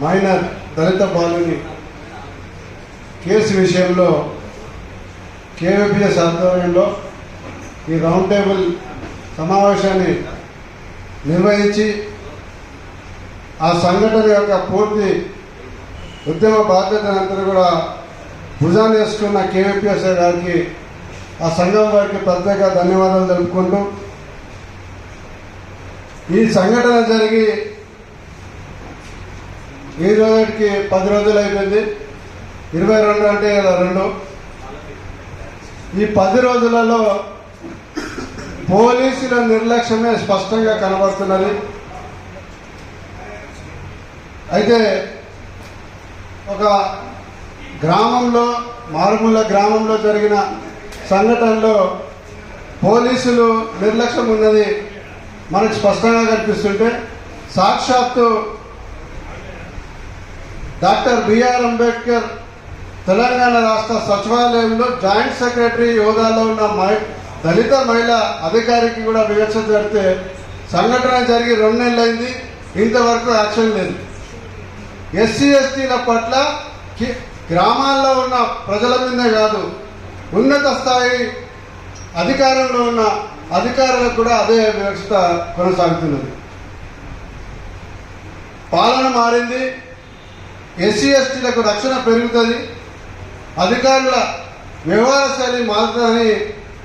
Minor దళిత బాలుని case విషయంలో KVPS ఆధ్వర్యంలో ఈ రౌండ్ టేబుల్ సమావేశాన్ని నిర్వహించి ఆ సంఘటన యొక్క పూర్తి ఉద్యమ బాధ్యతనంతా కూడా భుజాన్ని వేసుకున్న కేవీపీఎస్ గారికి ఆ సంఘం వారికి ప్రత్యేక ధన్యవాదాలు తెలుపుకుంటూ ఈ సంఘటన జరిగి ఈ రోజుకి పది రోజులు అయిపోయింది. ఇరవై రెండు అంటే ఇలా రెండు. ఈ పది రోజులలో పోలీసుల నిర్లక్ష్యమే స్పష్టంగా కనబడుతున్నది. అయితే ఒక గ్రామంలో మారుమూల గ్రామంలో జరిగిన సంఘటనలో పోలీసులు నిర్లక్ష్యం ఉన్నది మనకు స్పష్టంగా కనిపిస్తుంటే సాక్షాత్తు డాక్టర్ బిఆర్ అంబేద్కర్ తెలంగాణ రాష్ట్ర సచివాలయంలో జాయింట్ సెక్రటరీ హోదాలో ఉన్న మహి దళిత మహిళ అధికారికి కూడా వివక్ష జరిగితే సంఘటన జరిగి రెండు నెలలైంది. ఇంతవరకు యాక్షన్ లేదు. ఎస్సీ ఎస్టీల పట్ల గ్రామాల్లో ఉన్న ప్రజల మీద కాదు ఉన్నత స్థాయి అధికారంలో ఉన్న అధికారులకు కూడా అదే వివక్షత కొనసాగుతున్నది. పాలన మారింది. ఎస్సీ ఎస్టీలకు రక్షణ పెరుగుతుంది. అధికారుల వ్యవహార శైలి మారుతుందని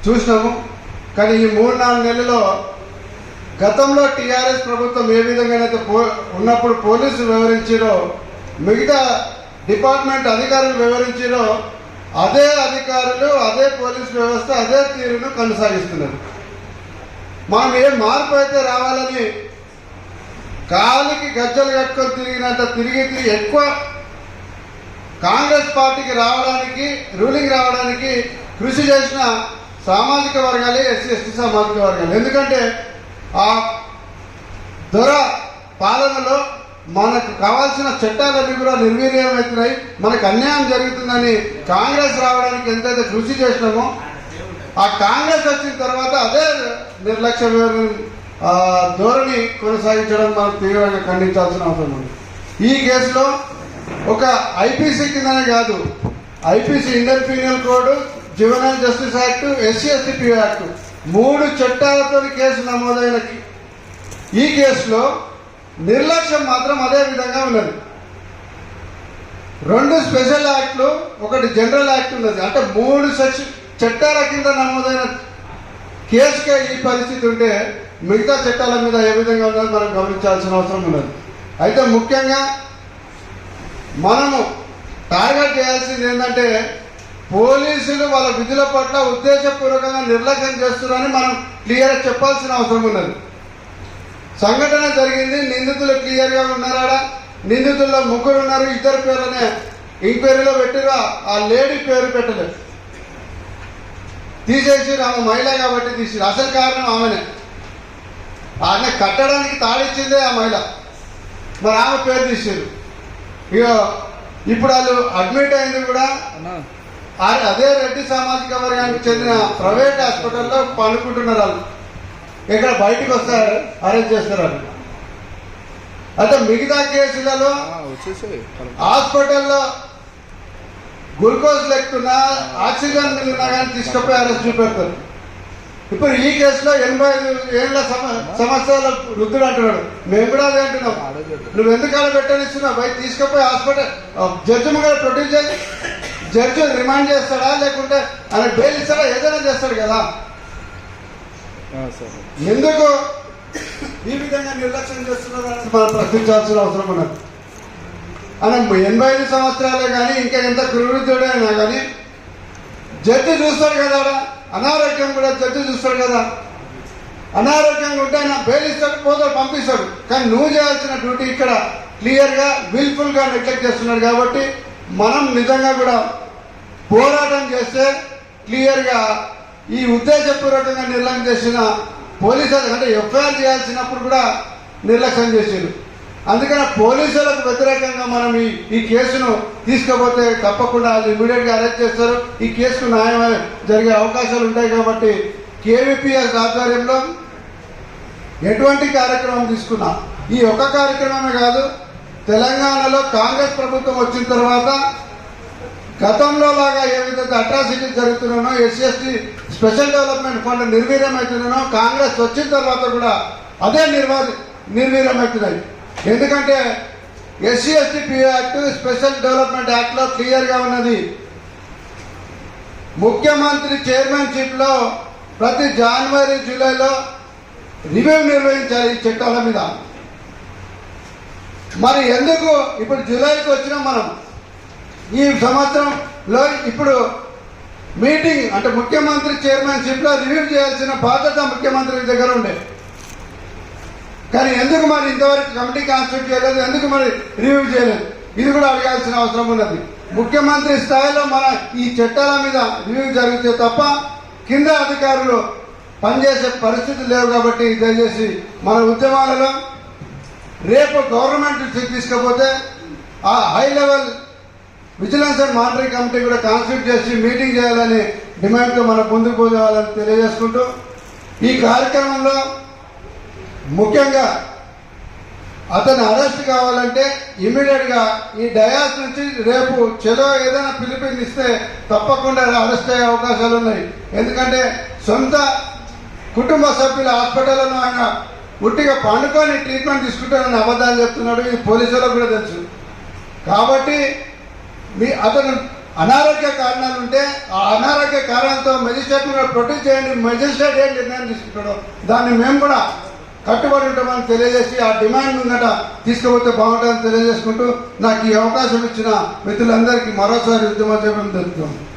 చూసినాము. కానీ ఈ మూడు నాలుగు నెలల్లో గతంలో టీఆర్ఎస్ ప్రభుత్వం ఏ విధంగానైతే పో ఉన్నప్పుడు పోలీసులు వివరించారో మిగతా డిపార్ట్మెంట్ అధికారులు వివరించారో అదే అధికారులు అదే పోలీస్ వ్యవస్థ అదే తీరును కొనసాగిస్తున్నారు. మనం ఏ మార్పు అయితే రావాలని కాలికి గజ్జలు కట్టుకొని తిరిగినంత తిరిగి తిరిగి ఎక్కువ కాంగ్రెస్ పార్టీకి రావడానికి రూలింగ్ రావడానికి కృషి చేసిన సామాజిక వర్గాలే ఎస్సీ ఎస్టీ సామాజిక వర్గాలు. ఎందుకంటే ఆ దొర పాలనలో మనకు కావాల్సిన చట్టాలన్నీ కూడా నిర్వీర్యమవుతున్నాయి. మనకు అన్యాయం జరుగుతుందని కాంగ్రెస్ రావడానికి ఎంతైతే కృషి చేసినామో ఆ కాంగ్రెస్ వచ్చిన తర్వాత అదే నిర్లక్ష్య ధోరణి కొనసాగించడం మనం తీవ్రంగా ఖండించాల్సిన అవసరం ఉంది. ఈ కేసులో ఒక ఐపీసీ కిందనే కాదు IPC Indian penal code juvenile justice act SC ST act మూడు చట్టాలతో కేసు నమోదైన ఈ కేసులో నిర్లక్ష్యం మాత్రం అదే విధంగా ఉన్నది. రెండు స్పెషల్ యాక్ట్లు ఒకటి జనరల్ యాక్ట్ ఉన్నది. అంటే మూడు సెక్షన్ చట్టాల కింద నమోదైన కేసుకే ఈ పరిస్థితి ఉంటే మిగతా చట్టాల మీద ఏ విధంగా ఉన్నది మనం గమనించాల్సిన అవసరం ఉన్నది. అయితే ముఖ్యంగా మనము టార్గెట్ చేయాల్సింది ఏంటంటే పోలీసులు వాళ్ళ విధుల పట్ల ఉద్దేశపూర్వకంగా నిర్లక్ష్యం చేస్తున్నారని మనం క్లియర్గా చెప్పాల్సిన అవసరం ఉన్నది. సంఘటన జరిగింది నిందితులు క్లియర్గా ఉన్నారా నిందితుల్లో ముగ్గురు ఉన్నారు ఇద్దరు పేర్లనే ఎంక్వైరీలో పెట్టిరా ఆ లేడీ పేరు పెట్టలేదు. తీసేసి ఆమె మహిళ కాబట్టి తీసి అసలు కారణం ఆమెనే. ఆమె కట్టడానికి తాడిచ్చిందే ఆ మహిళ. మరి ఆమె పేరు తీసారు ఇక ఇప్పుడు వాళ్ళు అడ్మిట్ అయింది కూడా. అదే రెడ్డి సామాజిక వర్గానికి చెందిన ప్రైవేట్ హాస్పిటల్లో పనుకుంటున్నారు వాళ్ళు. ఇక్కడ బయటకు వస్తారు అరెస్ట్ చేస్తారు వాళ్ళు. అయితే మిగతా కేసులలో హాస్పిటల్లో గ్లూకోజ్ లెక్కున్నా ఆక్సిజన్ ఉన్నా కానీ తీసుకుపోయి అరెస్ట్ చూపెడతారు. ఇప్పుడు ఈ కేసులో ఎనభై ఐదు ఏళ్ళ సంవత్సరాల వృద్ధుడు అంటున్నాడు. మేము కూడా అదే అంటున్నాం. నువ్వు ఎందుకు అలా పెట్టనిస్తున్నావు? బయట తీసుకుపోయి హాస్పిటల్ జడ్జి ముంగడ ప్రొడ్యూస్ చేసి జడ్జి రిమాండ్ చేస్తాడా లేకుంటే ఆయన బెయిల్ ఇస్తాడా? ఏదైనా చేస్తాడు కదా. సరే. ఎందుకు? ఈ విధంగా నిర్లక్ష్యం చేస్తున్నారని మనం ప్రశ్నించాల్సిన అవసరం ఉన్నది. అని ఎనభై ఐదు సంవత్సరాలే కానీ ఇంకా ఎంత క్రూరుతుడైనా కానీ జడ్జి చూస్తాడు కదా. అనారోగ్యం కూడా జడ్జి చూస్తాడు కదా. అనారోగ్యంగా ఉంటే ఆయన బెయిల్ ఇస్తాడు పోతాడు పంపిస్తాడు. కానీ నువ్వు చేయాల్సిన డ్యూటీ ఇక్కడ క్లియర్గా విల్ఫుల్గా నెగ్లెక్ట్ చేస్తున్నాడు కాబట్టి మనం నిజంగా కూడా పోరాటం చేస్తే క్లియర్గా ఈ ఉద్దేశపూర్వకంగా నిర్లక్ష్యం చేసిన పోలీసులు అంటే ఎఫ్ఐఆర్ చేయాల్సినప్పుడు కూడా నిర్లక్ష్యం చేసారు అందుకని పోలీసులకు వ్యతిరేకంగా మనం ఈ ఈ కేసును తీసుకపోతే తప్పకుండా వాళ్ళు ఇమీడియట్గా అరెస్ట్ చేస్తారు. ఈ కేసుకు న్యాయం జరిగే అవకాశాలు ఉంటాయి కాబట్టి కేవీపీఎస్ ఆధ్వర్యంలో ఎటువంటి కార్యక్రమం తీసుకున్నా ఈ ఒక్క కార్యక్రమమే కాదు తెలంగాణలో కాంగ్రెస్ ప్రభుత్వం వచ్చిన తర్వాత గతంలో లాగా ఏ విధంగా atrocity జరుగుతున్నానో SC ST special development fund నిర్వీర్యమవుతున్నానో Congress వచ్చిన తర్వాత కూడా అదే నిర్వా నిర్వీర్యమవుతున్నాయి. ఎందుకంటే SC ST act special development యాక్ట్లో క్లియర్గా ఉన్నది. ముఖ్యమంత్రి చైర్మన్షిప్లో ప్రతి జనవరి జూలైలో రివ్యూ నిర్వహించాలి ఈ చట్టాల మీద. మరి ఎందుకు ఇప్పుడు జూలైకి వచ్చినాం మనం? ఈ సంవత్సరంలో ఇప్పుడు మీటింగ్ అంటే ముఖ్యమంత్రి చైర్మన్షిప్లో రివ్యూ చేయాల్సిన బాధ్యత ముఖ్యమంత్రి దగ్గర ఉండే. కానీ ఎందుకు మరి ఇంతవరకు కమిటీ కాన్స్టిట్యూట్ చేయలేదు? ఎందుకు మరి రివ్యూ చేయలేదు? ఇది కూడా అడగాల్సిన అవసరం ఉన్నది. ముఖ్యమంత్రి స్థాయిలో మన ఈ చట్టాల మీద రివ్యూ జరిగితే తప్ప కింద అధికారులు పనిచేసే పరిస్థితులు లేవు కాబట్టి దయచేసి మన ఉద్యమాలలో రేపు గవర్నమెంట్ తీసుకపోతే ఆ high level vigilance and monitoring committee కూడా కాన్స్టిట్యూట్ చేసి మీటింగ్ చేయాలని డిమాండ్తో మనం ముందుకు పోవాలని తెలియజేసుకుంటూ ఈ కార్యక్రమంలో ముఖ్యంగా అతను అరెస్ట్ కావాలంటే ఇమీడియట్గా ఈ డయాస్ నుంచి రేపు చెలో ఏదైనా పిలిపినిస్తే తప్పకుండా అరెస్ట్ అయ్యే అవకాశాలు ఉన్నాయి. ఎందుకంటే సొంత కుటుంబ సభ్యుల హాస్పిటల్లో ఆయన ఉట్టిగా పండుకొని ట్రీట్మెంట్ తీసుకుంటానని అబద్ధాలు చెప్తున్నాడు. ఇది పోలీసులకు కూడా తెలుసు. కాబట్టి మీ అతను అనారోగ్య కారణాలు ఉంటే ఆ అనారోగ్య కారణాలతో మెజిస్ట్రేట్ కూడా ప్రొటెక్ట్ చేయండి. మెజిస్ట్రేట్ ఏం నిర్ణయం తీసుకుంటాడో దాన్ని మేము కూడా కట్టుబడి ఉంటామని తెలియజేసి ఆ డిమాండ్ ముందట తీసుకుపోతే బాగుంటుందని తెలియజేసుకుంటూ నాకు ఈ అవకాశం ఇచ్చిన మిత్రులందరికీ మరోసారి ఉద్యమం చేయడం జరుగుతుంది